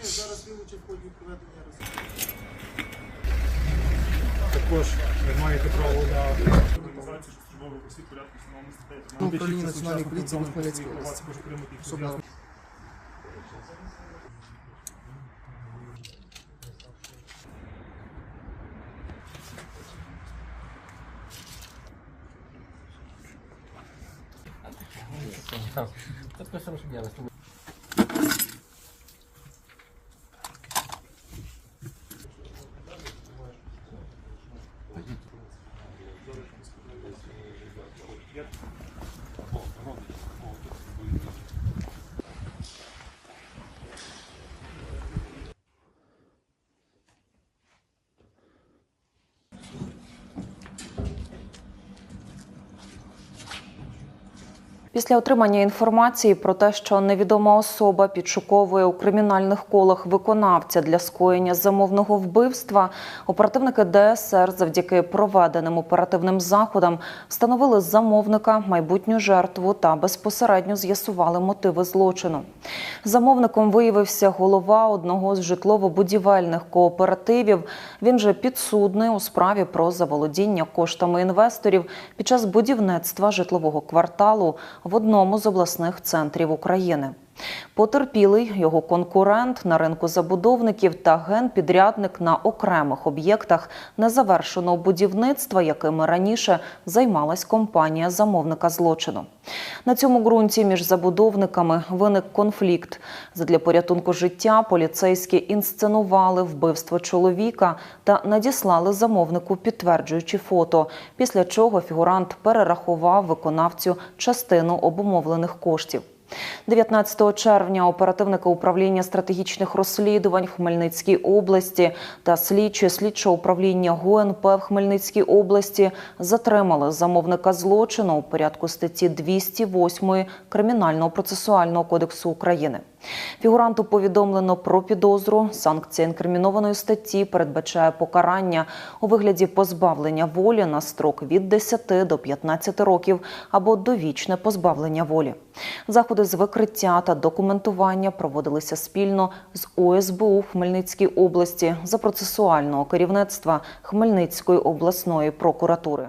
Чи зараз вилучив в ході проведення розслідування? Також ви маєте право на Організації, що службових осіб порядку встановлених статтею. Ну, управління Національної поліції в Хмельницькій Вас області. також отримати їх Особливо. Після отримання інформації про те, що невідома особа підшуковує у кримінальних колах виконавця для скоєння замовного вбивства, оперативники ДСР завдяки проведеним оперативним заходам встановили замовника, майбутню жертву та безпосередньо з'ясували мотиви злочину. Замовником виявився голова одного з житлово-будівельних кооперативів. Він же підсудний у справі про заволодіння коштами інвесторів під час будівництва житлового кварталу в одному з обласних центрів України. Потерпілий його конкурент на ринку забудовників та генпідрядник на окремих об'єктах незавершеного будівництва, якими раніше займалась компанія замовника злочину. На цьому ґрунті між забудовниками виник конфлікт. Задля порятунку життя поліцейські інсценували вбивство чоловіка та надіслали замовнику підтверджуючі фото, після чого фігурант перерахував виконавцю частину обумовлених коштів. 19 червня оперативники управління стратегічних розслідувань в Хмельницькій області та слідчі слідчого управління ГУНП в Хмельницькій області затримали замовника злочину у порядку статті 208 Кримінального процесуального кодексу України. Фігуранту повідомлено про підозру. Санкція інкримінованої статті передбачає покарання у вигляді позбавлення волі на строк від 10 до 15 років або довічне позбавлення волі. Заходи з викриття та документування проводилися спільно з ОСБУ в Хмельницькій області за процесуального керівництва Хмельницької обласної прокуратури.